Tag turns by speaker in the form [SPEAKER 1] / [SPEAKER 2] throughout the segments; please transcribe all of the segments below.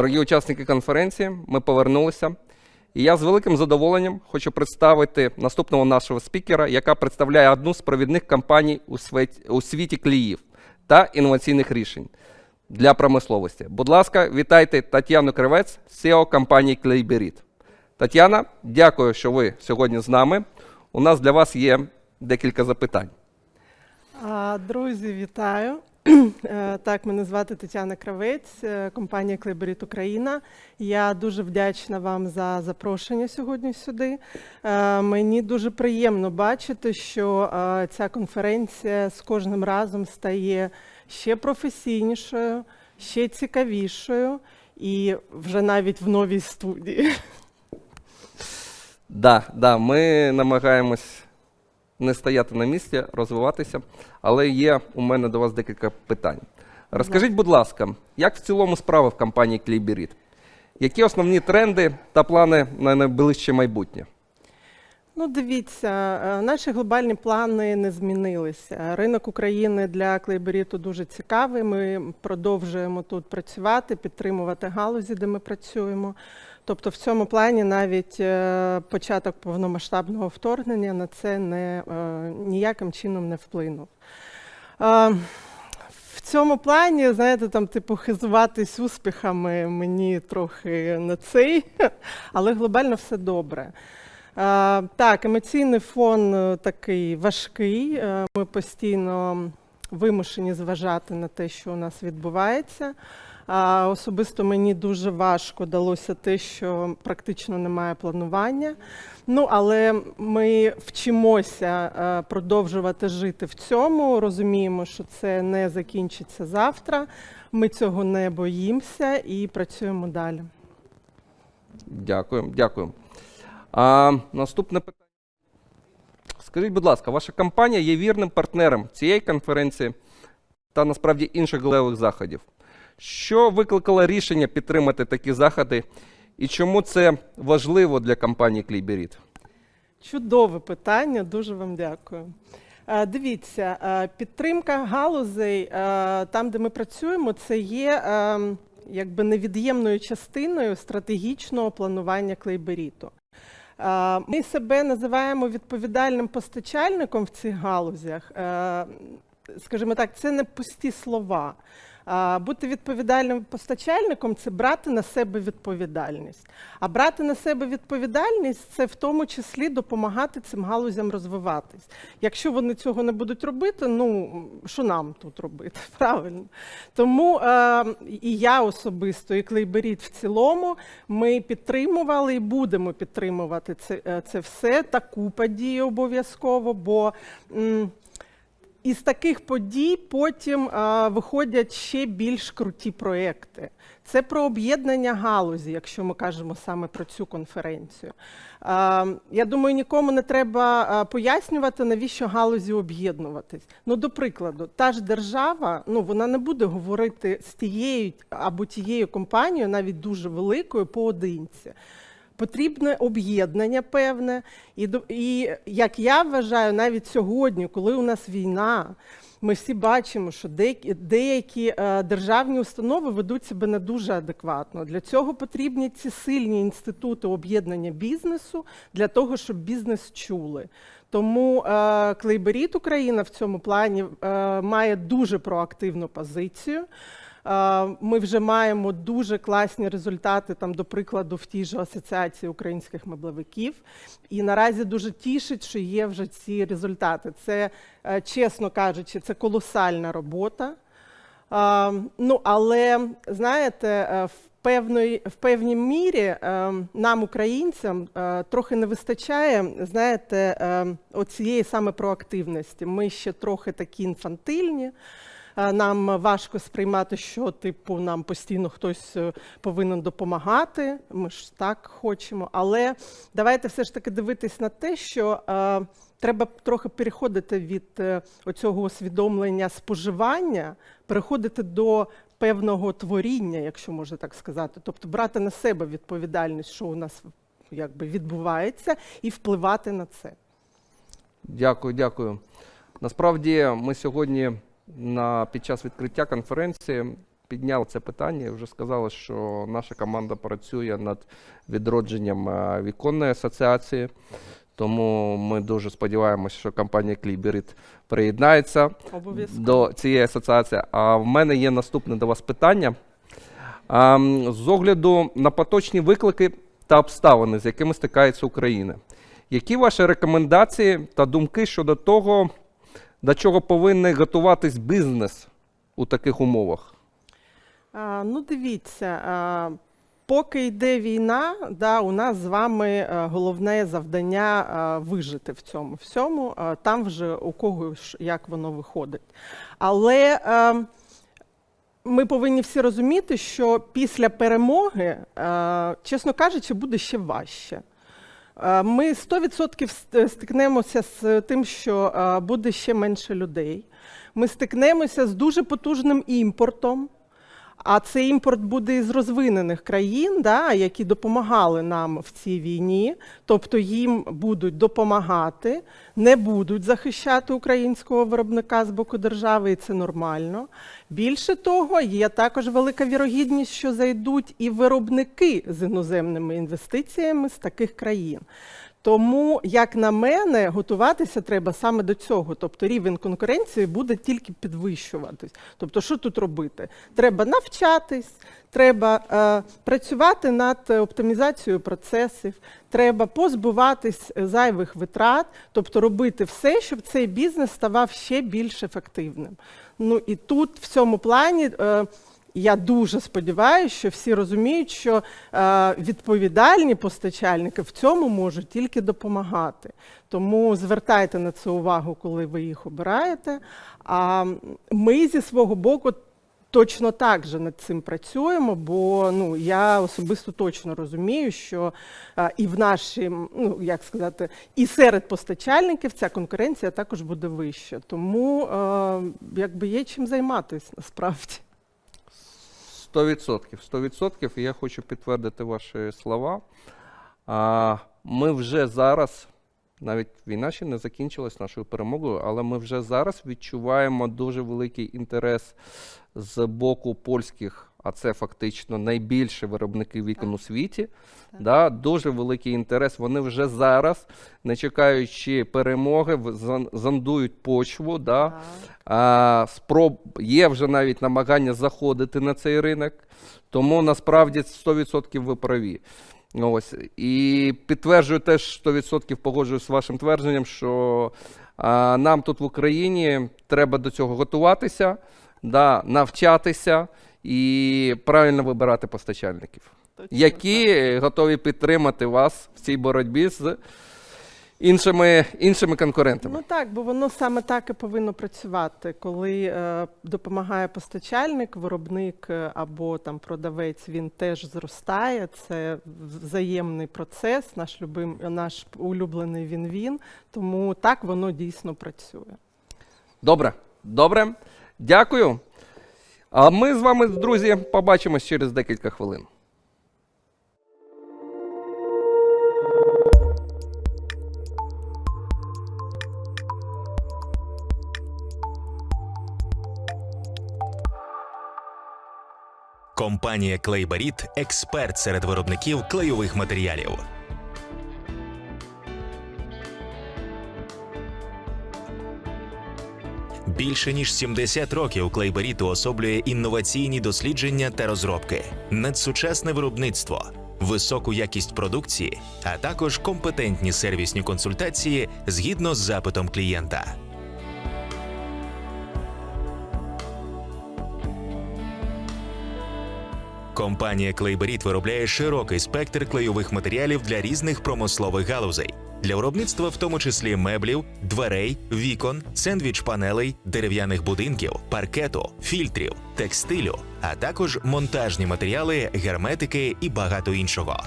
[SPEAKER 1] Дорогі учасники конференції, ми повернулися. І я з великим задоволенням хочу представити наступного нашого спікера, яка представляє одну з провідних компаній у світі, у світі кліїв та інноваційних рішень для промисловості. Будь ласка, вітайте Тетяну Кривець, CEO компанії Клейберіт. Тетяна, дякую, що ви сьогодні з нами. У нас для вас є декілька запитань.
[SPEAKER 2] Друзі, вітаю. Е, Так, мене звати Тетяна Кравець, е, компанія Клейберіт Україна. Я дуже вдячна вам за запрошення сьогодні сюди. Е, Мені дуже приємно бачити, що ця конференція з кожним разом стає ще професійнішою, ще цікавішою і вже навіть в новій студії.
[SPEAKER 1] Да, да, ми намагаємось не стояти на місці, розвиватися, але є у мене до вас декілька питань. Розкажіть, будь ласка, як в цілому справи в компанії Кліберіт? Які основні тренди та плани на найближче майбутнє?
[SPEAKER 2] Ну, дивіться, е, наші глобальні плани не змінилися. Ринок України для клейберіту дуже цікавий. Ми продовжуємо тут працювати, підтримувати галузі, де ми працюємо. Тобто, в цьому плані навіть е, початок повномасштабного вторгнення на це не, е, ніяким чином не вплинув. В цьому плані, знаєте, там, типу, хизуватись успіхами мені трохи не цей, але глобально все добре. Е, Так, емоційний фон е, такий важкий. Е, Ми постійно вимушені зважати на те, що у нас відбувається. Особисто мені дуже важко далося те, що практично немає планування. Ну, але ми вчимося продовжувати жити в цьому. Розуміємо, що це не закінчиться завтра. Ми цього не боїмося і працюємо далі.
[SPEAKER 1] Дякую, дякую. А, наступне питання. Скажіть, будь ласка, ваша компанія є вірним партнером цієї конференції та насправді інших галевих заходів. Що викликало рішення підтримати такі заходи і чому це важливо для компанії Клейберіт?
[SPEAKER 2] Чудове питання, дуже вам дякую. Е, Дивіться, е, підтримка галузей е, там, де ми працюємо, це є е, якби невід'ємною частиною стратегічного планування клейберіту. Е, Ми себе називаємо відповідальним постачальником в цих галузях. Е, Скажімо так, це не пусті слова. Бути відповідальним постачальником це брати на себе відповідальність. А брати на себе відповідальність це в тому числі допомагати цим галузям розвиватись. Якщо вони цього не будуть робити, ну що нам тут робити? Правильно. Тому е, і я особисто, і Клейберіт в цілому, ми підтримували і будемо підтримувати це, е, це все. Таку подію обов'язково, бо. Із таких подій потім а, виходять ще більш круті проекти. Це про об'єднання галузі, якщо ми кажемо саме про цю конференцію. А, я думаю, нікому не треба пояснювати, навіщо галузі об'єднуватись. Ну, до прикладу, та ж держава, ну вона не буде говорити з тією або тією компанією, навіть дуже великою, поодинці. Потрібне об'єднання певне, і, і як я вважаю, навіть сьогодні, коли у нас війна, ми всі бачимо, що деякі, деякі е, державні установи ведуть себе не дуже адекватно. Для цього потрібні ці сильні інститути об'єднання бізнесу для того, щоб бізнес чули. Тому е, Клейберіт Україна в цьому плані е, має дуже проактивну позицію. Е, Ми вже маємо дуже класні результати, там, до прикладу, в тій же асоціації українських меблевиків. І наразі дуже тішить, що є вже ці результати. Це, е, чесно кажучи, це колосальна робота. Е, Ну, але знаєте, в певної в певній мірі нам, українцям, трохи не вистачає, знаєте, оцієї саме проактивності. Ми ще трохи такі інфантильні. Нам важко сприймати, що типу нам постійно хтось е, повинен допомагати. Ми ж так хочемо. Але давайте все ж таки дивитись на те, що е, треба трохи переходити від е, оцього усвідомлення споживання, переходити до певного творіння, якщо можна так сказати, тобто брати на себе відповідальність, що у нас якби відбувається, і впливати на це.
[SPEAKER 1] Дякую, дякую. Насправді, ми сьогодні на, під час відкриття конференції підняли це питання і вже сказали, що наша команда працює над відродженням е, віконної асоціації. Тому ми дуже сподіваємося, що компанія Кліберіт приєднається
[SPEAKER 2] Обов'язково.
[SPEAKER 1] до цієї асоціації. А в мене є наступне до вас питання. З огляду на поточні виклики та обставини, з якими стикається Україна, які ваші рекомендації та думки щодо того, до чого повинен готуватись бізнес у таких умовах?
[SPEAKER 2] А, ну, дивіться, а, поки йде війна, да, у нас з вами головне завдання вижити в цьому всьому. Там вже у кого як воно виходить. Але ми повинні всі розуміти, що після перемоги, чесно кажучи, буде ще важче. Е, Ми 100% стикнемося з тим, що е, буде ще менше людей. Ми стикнемося з дуже потужним імпортом. А цей імпорт буде із розвинених країн, да, які допомагали нам в цій війні, тобто їм будуть допомагати, не будуть захищати українського виробника з боку держави, і це нормально. Більше того, є також велика вірогідність, що зайдуть і виробники з іноземними інвестиціями з таких країн. Тому, як на мене, готуватися треба саме до цього. Тобто рівень конкуренції буде тільки підвищуватись. Тобто, що тут робити? Треба навчатись, треба е, працювати над оптимізацією процесів, треба позбуватись е, зайвих витрат, тобто робити все, щоб цей бізнес ставав ще більш ефективним. Ну і тут в цьому плані. Е, я дуже сподіваюся, що всі розуміють, що е, відповідальні постачальники в цьому можуть тільки допомагати. Тому звертайте на це увагу, коли ви їх обираєте. А ми зі свого боку точно так же над цим працюємо, бо ну я особисто точно розумію, що е, і в нашій, ну як сказати, і серед постачальників ця конкуренція також буде вища. Тому е, якби є чим займатися насправді.
[SPEAKER 1] 100%. 100%. І я хочу підтвердити ваші слова. Ми вже зараз, навіть війна ще не закінчилась нашою перемогою, але ми вже зараз відчуваємо дуже великий інтерес з боку польських, а це фактично найбільші виробники вікон у світі. Да, дуже великий інтерес. Вони вже зараз, не чекаючи перемоги, зондують почву. Да, а, спроб є вже навіть намагання заходити на цей ринок, тому насправді 100% ви праві. Ось і підтверджую теж 100% погоджуюсь з вашим твердженням, що а, нам тут в Україні треба до цього готуватися, да, навчатися і правильно вибирати постачальників,
[SPEAKER 2] Точно
[SPEAKER 1] які готові підтримати вас в цій боротьбі з іншими, іншими конкурентами.
[SPEAKER 2] Ну так, бо воно саме так і повинно працювати, коли е, допомагає постачальник, виробник е, або там продавець, він теж зростає. Це взаємний процес, наш любим, наш улюблений він-він. Тому так воно дійсно працює.
[SPEAKER 1] Добре, добре. Дякую. А ми з вами, друзі, побачимось через декілька хвилин.
[SPEAKER 3] Компанія Клейбаріт експерт серед виробників клейових матеріалів. Більше ніж 70 років Клейберіт уособлює інноваційні дослідження та розробки, надсучасне виробництво, високу якість продукції, а також компетентні сервісні консультації згідно з запитом клієнта. Компанія Клейберіт виробляє широкий спектр клейових матеріалів для різних промислових галузей. Для виробництва, в тому числі меблів, дверей, вікон, сендвіч-панелей, дерев'яних будинків, паркету, фільтрів, текстилю, а також монтажні матеріали, герметики і багато іншого.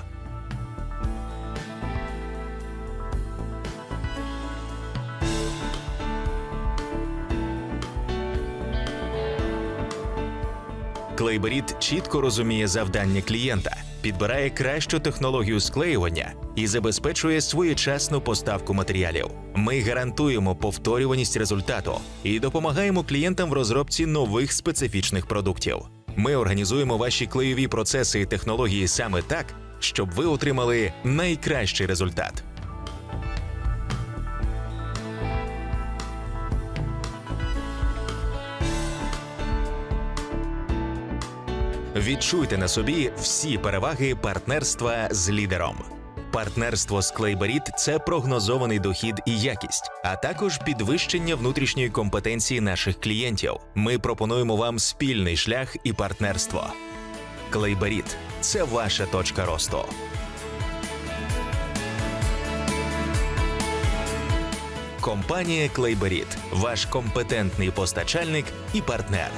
[SPEAKER 3] Клейберіт чітко розуміє завдання клієнта, підбирає кращу технологію склеювання і забезпечує своєчасну поставку матеріалів. Ми гарантуємо повторюваність результату і допомагаємо клієнтам в розробці нових специфічних продуктів. Ми організуємо ваші клейові процеси і технології саме так, щоб ви отримали найкращий результат. Відчуйте на собі всі переваги партнерства з лідером. Партнерство з Клейберіт це прогнозований дохід і якість, а також підвищення внутрішньої компетенції наших клієнтів. Ми пропонуємо вам спільний шлях і партнерство. Клейберіт це ваша точка росту. Компанія Клейберіт, ваш компетентний постачальник і партнер.